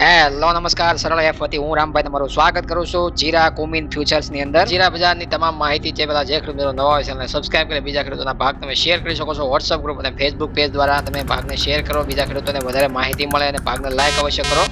Hello નમસ્કાર. સરળ F વતી હું રામભાઈ તમારું સ્વાગત કરું છું જીરા કોમિન ફ્યુચર્સની અંદર. જીરા બજારની તમામ માહિતી છે પેલા જે ખેડૂતો નવા હોય છે એને સબસ્ક્રાઇબ કરી બીજા ખેડૂતોના ભાગ તમે શેર કરી શકો છો. વોટ્સઅપ ગ્રુપ અને ફેસબુક પેજ દ્વારા તમે ભાગને શેર કરો. બીજા ખેડૂતોને વધારે માહિતી મળે અને ભાગને લાઈક અવશ્ય કરો.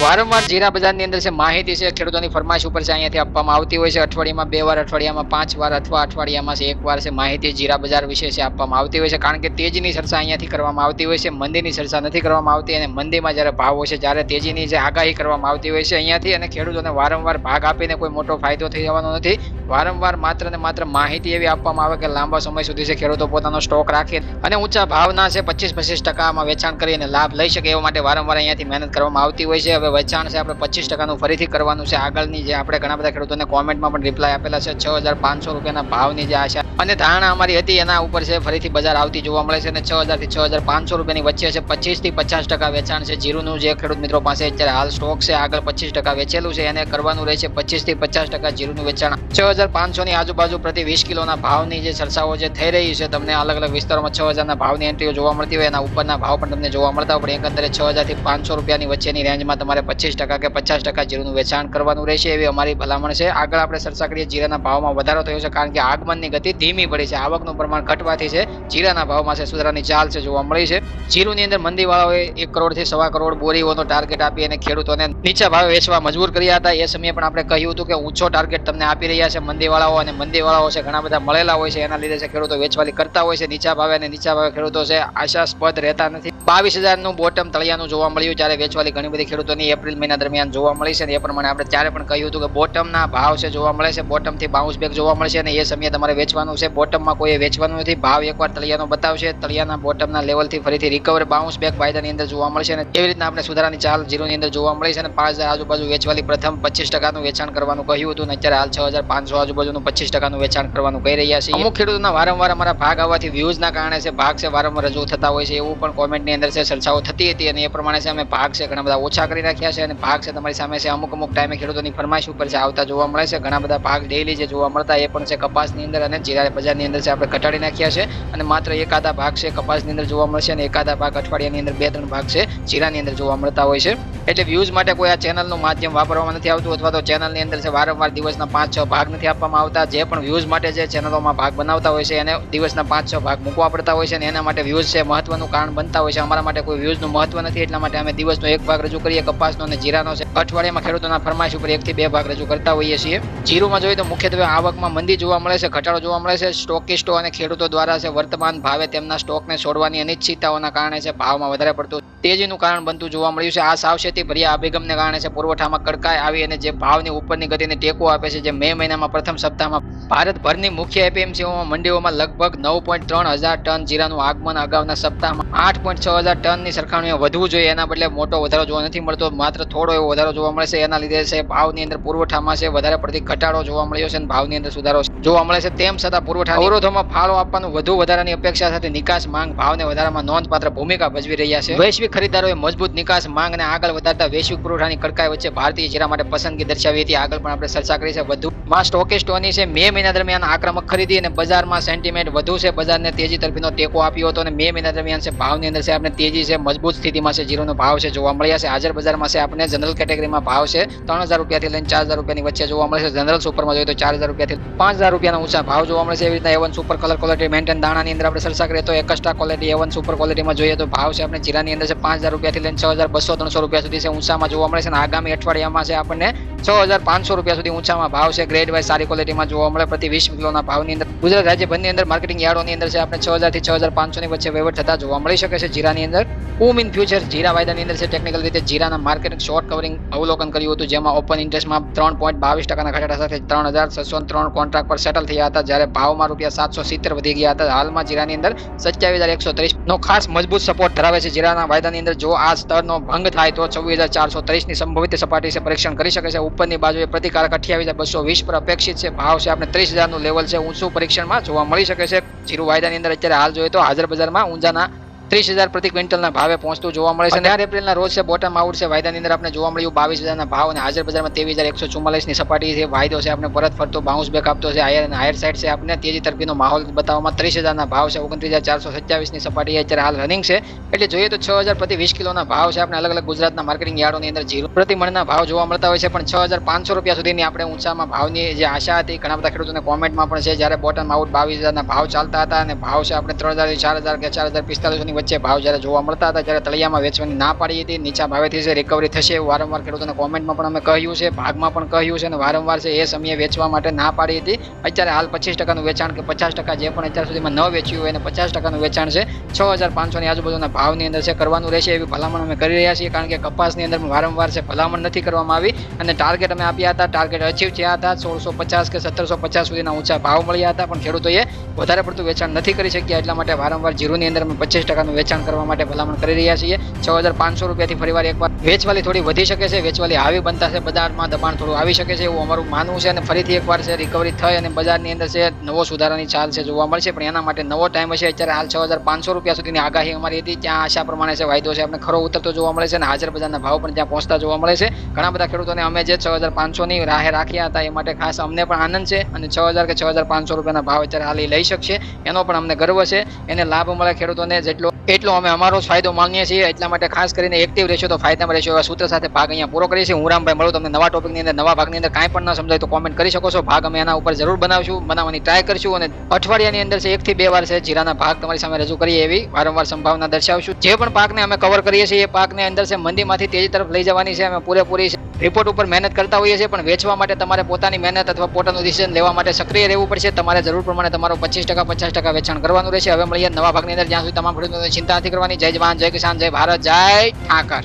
વારંવાર જીરા બજારની અંદર છે માહિતી છે, ખેડૂતોની ફરમાઈશ ઉપર છે, અહીંયાથી આપવામાં આવતી હોય છે. અઠવાડિયામાં બે વાર, અઠવાડિયામાં પાંચ વાર અથવા અઠવાડિયામાં છે એક વાર છે માહિતી જીરા બજાર વિશે છે આપવામાં આવતી હોય છે. કારણ કે તેજીની ચર્ચા અહીંયાથી કરવામાં આવતી હોય છે, મંદીની ચર્ચા નથી કરવામાં આવતી અને મંદીમાં જ્યારે ભાવ હોય છે, જ્યારે તેજીની જે આગાહી કરવામાં આવતી હોય છે અહીંયાથી અને ખેડૂતોને વારંવાર ભાગ આપીને કોઈ મોટો ફાયદો થઈ જવાનો નથી. વારંવાર માત્ર ને માત્ર માહિતી એવી આપવામાં આવે કે લાંબા સમય સુધી છે ખેડૂતો પોતાનો સ્ટોક રાખે અને ઊંચા ભાવના છે પચીસ પચીસ ટકામાં વેચાણ કરીને લાભ લઈ શકે એવા માટે વારંવાર અહીંયાથી મહેનત કરવામાં આવતી હોય છે. હવે વેચાણ છે, આપણે પચીસ ટકાનું ફરીથી કરવાનું છે. આગળની જે આપણે ઘણા બધા ખેડૂતોને કોમેન્ટમાં પણ રિપ્લાય આપેલા છે, છ હજાર પાંચસો રૂપિયાના ભાવની જે આશા અને ધારણા અમારી હતી, એના ઉપર છે, ફરીથી બજાર આવતી જોવા મળે છે અને છ હજારથી છ હજાર પાંચસો રૂપિયાની વચ્ચે છે, પચીસથી પચાસ ટકા વેચાણ છે. જીરુનું જે ખેડૂત મિત્રો પાસે અત્યારે હાલ સ્ટોક છે, આગળ પચીસ ટકા વેચેલું છે, એને કરવાનું રહેશે છે થી પચાસ ટકા જીરુનું વેચાણ. છ હજાર પાંચસો ની આજુબાજુ પ્રતિ વીસ કિલોના ભાવની જે ચર્ચાઓ જે થઈ રહી છે, તમને અલગ અલગ વિસ્તારોમાં છ હજારના ભાવની એન્ટ્રીઓ જોવા મળતી હોય, એના ઉપરના ભાવ પણ તમને જોવા મળતા હોય, પણ એકંદરે છ હજારથી પાંચસો રૂપિયાની વચ્ચેની રેન્જમાં તમારે પચીસ ટકા કે પચાસ ટકા જીરુનું વેચાણ કરવાનું રહેશે એવી અમારી ભલામણ છે. આગળ આપણે ચર્ચા જીરાના ભાવમાં વધારો થયો છે કારણ કે આગમનની ગતિ ધીમી પડી છે. આવકનું પ્રમાણ ઘટવાથી છે. જીરાના ભાવમાં છે સુધારાની ચાલ છે જોવા મળી છે. જીરુની અંદર મંદીવાળાઓએ એક કરોડથી સવા કરોડ બોરીઓનો ટાર્ગેટ આપી અને ખેડૂતોને નીચા ભાવે વેચવા મજબૂર કર્યા હતા. એ સમયે પણ આપણે કહ્યું હતું કે ઊંચો ટાર્ગેટ તમને આપી રહ્યા છે મંદીવાળાઓ અને મંદીવાળાઓ છે ઘણા બધા મળેલા હોય છે. એના લીધે છે ખેડૂતો વેચવાલી કરતા હોય છે. નીચા ભાવે અને નીચા ભાવે ખેડૂતો છે. આશાસ્પદ રહેતા નથી. બાવીસ હજારનું બોટમ તળિયાનું જોવા મળ્યું. જ્યારે વેચવાલી ઘણી બધી ખેડૂતોની એપ્રિલ મહિના દરમિયાન જોવા મળી છે અને એ પ્રમાણે આપણે ત્યારે પણ કહ્યું હતું કે બોટમના ભાવ છે જોવા મળે છે. બોટમથી બાઉન્સ બેક જોવા મળશે અને એ સમયે તમારે વેચવાનું છે. બોટમમાં કોઈ વેચવાનું નથી. ભાવ એકવાર તળિયાનો બતાવશે. તળિયાના બોટમના લેવલથી ફરીથી રિકવર બાઉન્સ બેક વાયદાની અંદર જોવા મળશે અને એવી રીતના આપણે સુધારાની ચાલ જીરોની અંદર જોવા મળી છે અને પાંચ હજાર આજુબાજુ વેચવાલી પ્રથમ પચીસ ટકાનું વેચાણ કરવાનું કહ્યું હતું અને અત્યારે હાલ છ હજાર પાંચસો આજુબાજુનું પચીસ ટકાનું વેચાણ કરવાનું કહી રહ્યા છે અમુક ખેડૂતોના વારંવાર અમારા ભાગ આવવાથી વ્યૂઝના કારણે છે, ભાગ છે, વારંવાર રજૂ થતા હોય છે એવું પણ કોમેન્ટની અંદર છે ચર્ચાઓ થતી હતી અને એ પ્રમાણે છે અમે ભાગ છે, ઘણા બધા ઓછા કરી નાખ્યા છે અને ભાગ છે તમારી સામે છે, અમુક અમુક ટાઈમે ખેડૂતોની ફરમાઈશ ઉપર છે, આવતા જોવા મળે છે, ઘણા બધા ભાગ ડેઈલી જે જોવા મળતા એ પણ છે, કપાસની અંદર અને જીરા બજારની અંદર છે, આપણે ઘટાડી નાખ્યા છે અને માત્ર એકાદા ભાગ છે, કપાસની અંદર જોવા મળશે અને એકાદા ભાગ અઠવાડિયાની અંદર બે ત્રણ ભાગ છે, જીરાની અંદર જોવા મળતા હોય છે. એટલે વ્યૂઝ માટે કોઈ આ ચેનલનું માધ્યમ વાપરવામાં નથી આવતું અથવા તો ચેનલની અંદર છે, વારંવાર દિવસના પાંચ છ ભાગ નથી આપવામાં આવતા. જે પણ વ્યૂઝ માટે જે ચેનલોમાં ભાગ બનાવતા હોય છે, એને દિવસના પાંચ છ ભાગ મૂકવા પડતા હોય છે અને એના માટે વ્યૂઝ છે, મહત્વનું કારણ બનતા હોય છે અમારા માટે કોઈ વ્યૂઝનું મહત્વ નથી, એટલા માટે અમે દિવસનો એક ભાગ રજૂ કરીએ, કપાસનો અને જીરાનો છે. અઠવાડિયામાં ખેડૂતોના ફરમાઈશ ઉપર એકથી બે ભાગ રજૂ કરતા હોઈએ છીએ. જીરુમાં જોઈએ તો મુખ્યત્વે આવકમાં મંદી જોવા મળે છે, ઘટાડો જોવા મળે છે. સ્ટોકિસ્ટો અને ખેડૂતો દ્વારા છે, વર્તમાન ભાવે તેમના સ્ટોકને છોડવાની અનિશ્ચિતતાઓના કારણે છે, ભાવમાં વધારે પડતું તેજીનું કારણ બનતું જોવા મળ્યું છે. આ સાવચેતી ભર્યા અભિગમને કારણે છે. પુરવઠામાં કડકાઈ આવી અને જે ભાવની ઉપરની ગતિને ટેકો આપે છે, જે મે મહિનામાં પ્રથમ સપ્તાહમાં ભારતભરની મુખ્ય એપીએમસીઓમાં મંડીઓમાં લગભગ નવ પોઈન્ટ ત્રણ હજાર ટન જીરાનું આગમન અગાઉના સપ્તાહમાં આઠ પોઈન્ટ છ હજાર ટનની સરખામણીમાં વધવું જોઈએ. એના બદલે મોટો વધારો જોવા નથી મળતો. માત્ર થોડો એવો વધારો જોવા મળે છે. એના લીધે છે, ભાવની અંદર પુરવઠામાં છે, વધારે પડતી ઘટાડો જોવા મળ્યો છે અને ભાવની અંદર સુધારો જોવા મળે છે, તેમ છતાં પુરવઠા અવરોધોમાં ફાળો આપવાનું વધુ વધારાની અપેક્ષા સાથે નિકાસ માંગ ભાવને વધારામાં નોંધપાત્ર ભૂમિકા ભજવી રહ્યા છે. વૈશ્વિક ખરીદારોએ મજબૂત નિકાસ માંગને આગળ વધારતા વૈશ્વિક પુરવઠાની કડકાઈ વચ્ચે ભારતીય જીરા માટે પસંદગી દર્શાવી હતી, આગળ પણ આપણે ચર્ચા કરી છે. વધુમાં સ્ટોકિસ્ટોની છે, મે મહિના દરમિયાન આક્રમક ખરીદી અને બજારમાં સેન્ટિમેન્ટ વધુ છે. બજારને તેજી તરફીનો ટેકો આપ્યો હતો અને મે મહિના દરમિયાન છે, ભાવની અંદર છે, આપણે તેજી છે, મજબૂત સ્થિતિમાં છે જીરોનો ભાવ છે, જોવા મળ્યા છે. હાજર બજારમાં છે, આપણે જનરલ કેટેગરીમાં ભાવ છે, ત્રણ હજાર રૂપિયાથી લઈને ચાર હજાર રૂપિયાની વચ્ચે જોવા મળે છે. જનરલ સુપરમાં જોઈએ તો ચાર હજાર રૂપિયાથી પાંચ હજાર રૂપિયાના ઊંચા ભાવ જોવા મળે છે. એવી રીતના A one super colour quality maintain દાણાની અંદર આપણે ચર્ચા કરીએ તો એકસ્ટ્રા ક્વોલિટી એવન સુપર ક્વોલિટીમાં જોઈએ તો ભાવ છે આપણે જીરાની અંદર છે પાંચ હજાર રૂપિયાથી લઈને છ હજાર બસો ત્રણસો રૂપિયા સુધી છે ઊંચામાં જોવા મળે છે. અને આગામી અઠવાડિયામાં છે આપણને છ હજાર પાંચસો રૂપિયા સુધી ઊંચામાં ભાવ છે. ગ્રેડ વાઇઝ સારી ક્વોલિટીમાં જોવા મળે. પ્રતિ વીસ કિલોના ભાવની અંદર ગુજરાત રાજ્યભરની અંદર માર્કેટિંગ યાર્ડોની અંદર છે આપણે છ હજારથી છ હજાર પાંચસોની વચ્ચે વહીવટ થતા જોવા મળી શકે છે. જીરાની અંદર કુમ ઇન ફ્યુચર જીરા વાયદાની અંદર છે ટેકનિકલ રીતે જીરાના માર્કેટ શોર્ટ કવરિંગ અવલોકન કર્યું હતું. જેમાં ઓપન ઇન્ટરેસ્ટમાં ત્રણ પોઈન્ટ બાવીસ ટકાના ઘટાડા સાથે ત્રણ હજાર છસો ત્રણ કોન્ટ્રાક્ટ પર સેટલ થયા હતા. જ્યારે ભાવમાં રૂપિયા સાતસો સિત્તેર વધી ગયા હતા. હાલમાં જીરાની અંદર સત્યાવીસ હજાર એકસો ત્રીસ નો ખાસ મજબૂત સપોર્ટ ધરાવે છે. જીરાના વાયદાની અંદર જો આ સ્તરનો ભંગ થાય તો છવ્વીસ હજાર ચારસો ત્રીસની સંભવિત સપાટી છે. પરીક્ષણ કરી શકે છે. ઉપરની બાજુએ પ્રતિકારક અઠ્યાવીસ હજાર બસો વીસ પર અપેક્ષિત છે. ભાવ છે આપણે ત્રીસ હજારનું લેવલ છે. ઊંચું પરીક્ષણમાં જોવા મળી શકે છે. જીરું વાયદાની અંદર અત્યારે હાલ જોઈએ તો હાજર બજારમાં ઊંઝાના ત્રીસ હજાર પ્રતિ ક્વિન્ટલના ભાવે પહોંચતું જોવા મળે છે. અઢાર એપ્રિલના રોજ છે, બોટમ આઉટ છે, વાયદાની અંદર આપણે જોવા મળ્યું બાવીસ હજારના ભાવ અને હાજર બજારમાં ત્રેવીસ હજાર એકસો ચુમ્માલીસની સપાટી છે. વાયદો છે આપણે પરત ફરતો બાઉન્સ બેક આપતો છે. હાયર અને હાયર સાઇડ છે આપણે તેજી તરફીનો માહોલ બતાવવામાં ત્રીસ હજારના ભાવ છે, ઓગણત્રીસ હજાર ચારસો સત્યાવીસની સપાટી અત્યારે હાલ રનિંગ છે. એટલે જોઈએ તો છ હજાર પ્રતિ વીસ કિલોના ભાવ છે આપણે અલગ અલગ ગુજરાતના માર્કેટિંગ યાર્ડોની અંદર જીરો પ્રતિ મણના ભાવ જોવા મળતા હોય છે. પણ છ હજાર પાંચસો રૂપિયા સુધીની આપણે ઊંચામાં ભાવની જે આશા હતી, ઘણા બધા ખેડૂતોને કોમેન્ટમાં પણ છે, જ્યારે બોટમ આઉટ બાવીસ હજારના ભાવ ચાલતા હતા અને ભાવ છે, આપણે ત્રણ હજારથી ચાર હજાર કે ચાર હજાર પિસ્તાલીસોની વચ્ચે ભાવ જ્યારે જોવા મળતા હતા, ત્યારે તળિયામાં વેચવાની ના પાડી હતી. નીચા ભાવેથી છે રિકવરી થશે એવું વારંવાર ખેડૂતોને કોમેન્ટમાં પણ અમે કહ્યું છે, ભાગમાં પણ કહ્યું છે અને વારંવાર છે એ સમયે વેચવા માટે ના પાડી હતી. અત્યારે હાલ પચીસ ટકાનું વેચાણ કે પચાસ ટકા જે પણ અત્યાર સુધીમાં ન વેચ્યું હોય એને પચાસ ટકાનું વેચાણ છે. છ હજાર પાંચસોની આજુબાજુના ભાવની અંદર છે, કરવાનું રહેશે એવી ભલામણ અમે કરી રહ્યા છીએ, કારણ કે કપાસની અંદર વારંવાર છે ભલામણ નથી કરવામાં આવી. અને ટાર્ગેટ અમે આપ્યા હતા ટાર્ગેટ અચીવ થયા હતા, સોળસો પચાસ કે સત્તરસો પચાસ સુધીના ઊંચા ભાવ મળ્યા હતા, પણ ખેડૂતોએ વધારે પડતું વેચાણ નથી કરી શક્યા, એટલા માટે વારંવાર જીરુની અંદર અમે પચીસ ટકાનું વેચાણ કરવા માટે ભલામણ કરી રહ્યા છીએ. છ હજાર પાંચસો રૂપિયાથી ફરીવાર એકવાર વેચવાલી થોડી વધી શકે છે. વેચવાલી આવી બનતા છે બજારમાં. દબાણ થોડું આવી શકે છે એવું અમારું માનવું છે અને ફરીથી એકવાર છે રિકવરી થઈ અને બજારની અંદર છે નવો સુધારાની ચાલ છે જોવા મળશે. પણ એના માટે નવો ટાઈમ હશે. અત્યારે હાલ છ હજાર પાંચસો રૂપિયા સુધીની આગાહી અમારી હતી. ત્યાં આશા પ્રમાણે છે વાયદો છે આપણે ખરો ઉતરતો જોવા મળે છે અને હાજર બજારના ભાવ પણ ત્યાં પહોંચતા જોવા મળે છે. ઘણા બધા ખેડૂતોને અમે જે છ હજાર પાંચસોની રાહે રાખ્યા હતા એ માટે ખાસ અમને પણ આનંદ છે અને છ હજાર કે છ હજાર પાંચસો રૂપિયાના ભાવ અત્યારે હાલ લઈ શકશે. એનો પણ અમને ગર્વ છે. એને લાભ મળે ખેડૂતોને જેટલો એટલો અમે અમારો ફાયદો માનીએ છીએ. એટલા માટે ખાસ કરીને એક્ટિવ રહેશો તો ફાયદામાં રહેશો. એવા સૂત્ર સાથે ભાગ અહીંયા પૂરો કરીએ છીએ. હું રામભાઈ મળું તમને નવા ટોપિકની અંદર, નવા ભાગની અંદર કાંઈ પણ ન સમજાય તો કોમેન્ટ કરી શકો છો. ભાગ અમે એના ઉપર જરૂર બનાવશું, બનાવવાની ટ્રાય કરશું અને અઠવાડિયાની અંદર છે એકથી બે વાર છે જીરાના ભાગ તમારી સામે રજૂ કરીએ એવી વારંવાર સંભાવના દર્શાવશું. જે પણ પાકને અમે કવર કરીએ છીએ એ પાકને અંદર છે મંદીમાંથી તેજી તરફ લઈ જવાની છે. અમે પૂરેપૂરી રિપોર્ટ ઉપર મહેનત કરતા હોઈએ છીએ, પણ વેચવા માટે તમારે પોતાની મહેનત અથવા પોતાનું ડિસિઝન લેવા માટે સક્રિય રહેવું પડશે. તમારે જરૂર પ્રમાણે તમારો પચીસ ટકા, પચાસ ટકા વેચાણ કરવાનું રહેશે. હવે મળીએ નવા ભાગની અંદર. જ્યાં સુધી તમામ ખેડૂતોની ચિંતા નથી કરવાની. જય જવાન, જય કિસાન, જય ભારત, જય ઠાકર.